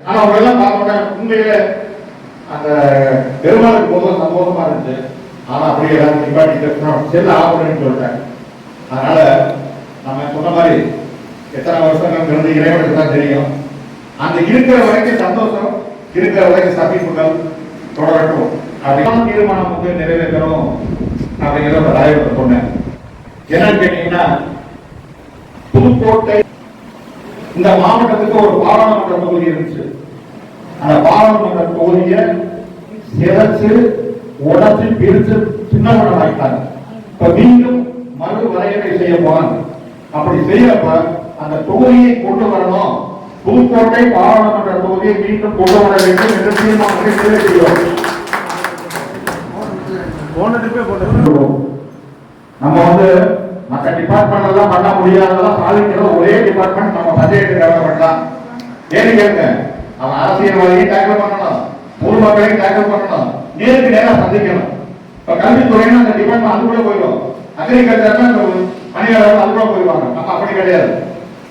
ஆனா அவங்க எல்லாம் பார்த்தோன்னா உண்மையிலே அந்த பெருமாளுக்கு போதும் சந்தோஷமா இருந்துச்சு. ஆனா அப்படியே எல்லாம் நிப்பாட்டிட்டு செல்ல ஆகணும்னு சொல்லிட்டேன் அதனால நம்ம சொன்ன மாதிரி எத்தனை வருஷங்கள் இருந்து இறைவனுக்கு தான் தெரியும். அந்த இருக்கிற வரைக்கும் சந்தோஷம் இருக்கிற வரைக்கும் சந்திப்புகள் தொடரட்டும். அப்படின்னு தீர்மானம் வந்து நிறைவேற்றணும் அப்படிங்கிற ஒரு தலைவர் சொன்னேன் என்னன்னு கேட்டீங்கன்னா புதுக்கோட்டை இந்த மாவட்டத்துக்கு ஒரு பாராளுமன்ற தொகுதி இருந்துச்சு. அந்த பாராளுமன்ற தொகுதியை சிதைச்சு உடச்சு பிரிச்சு சின்னவனம் ஆயிட்டாங்க இப்ப மீண்டும் மறு வரையறை செய்ய போறாங்க. அப்படி செய்யறப்ப அந்த தொகுதியை கொண்டு வரணும். புதுக்கோட்டை பாராளுமன்ற தொகுதியை மீண்டும் கொண்டு வர வேண்டும் என்று தீர்மானத்தை நிறைவேற்றுகிறோம் நம்ம வந்து மற்ற டிபார்ட்மெண்ட் எல்லாம் பண்ண முடியாததெல்லாம் சாதிக்கிற ஒரே டிபார்ட்மெண்ட் நம்ம பஞ்சாயத்து டெவலப்மெண்ட் தான். ஏன்னு கேளுங்க அவன் அரசியல்வாதியை டேக்கிள் பண்ணணும் பொது மக்களையும் டேக்கிள் பண்ணணும் நேருக்கு நேரம் சந்திக்கணும். இப்போ கல்வித்துறைன்னா அந்த டிபார்ட்மெண்ட் அது கூட போயிடும் அக்ரிகல்ச்சர்னா பணியாளர்கள் அது கூட போயிடுவாங்க. நம்ம அப்படி கிடையாது.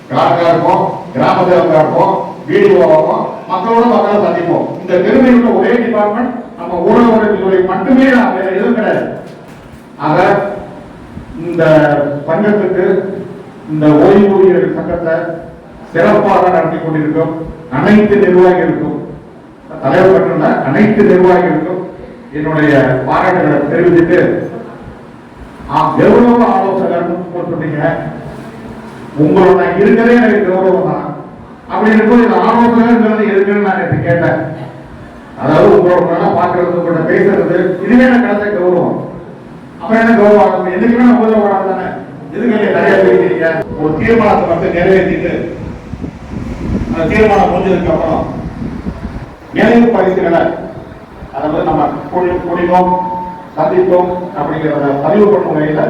கிராமக்கா இருக்கும் கிராமத்தில் இருக்கும் இருப்போம் வீடு போவோம் மக்களோட மக்களை சந்திப்போம். இந்த பெருமையுள்ள ஒரே டிபார்ட்மெண்ட் நம்ம ஊடகத்துறை மட்டுமே நான் வேற எதுவும் கிடையாது. ஆக இந்த சங்கத்துக்கு இந்த ஓய்வூதியர் சங்கத்தை சிறப்பாக நடத்தி கொண்டிருக்கும் அனைத்து நிர்வாகிகளுக்கும் தலைவர் மட்டும் அனைத்து நிர்வாகிகளுக்கும் என்னுடைய பாராட்டுகளை தெரிவித்துட்டு கௌரவ ஆலோசகர் சொன்னீங்க உங்களோட நான் இருக்கிறதே எனக்கு கௌரவம் தான். அப்படி இருக்கும்போது இந்த ஆலோசகர்ங்கிறது இருக்குன்னு நான் நேற்று கேட்டேன். அதாவது உங்களோட நல்லா பார்க்கறது உங்களோட பேசுறது இதுவே எனக்கு கிடைச்ச கௌரவம். அப்புறம் என்ன கௌரவம்? என்னைக்குமே ஒரு தீர்மானத்தை மட்டும் நிறைவேற்றிட்டு அந்த தீர்மானம் முடிஞ்சதுக்கு அப்புறம் நினைவு பரிசுகளை அதை வந்து நம்ம கூடி- கூடினோம் சந்தித்தோம் அப்படிங்கிறத பதிவு பண்ணும் வகையில்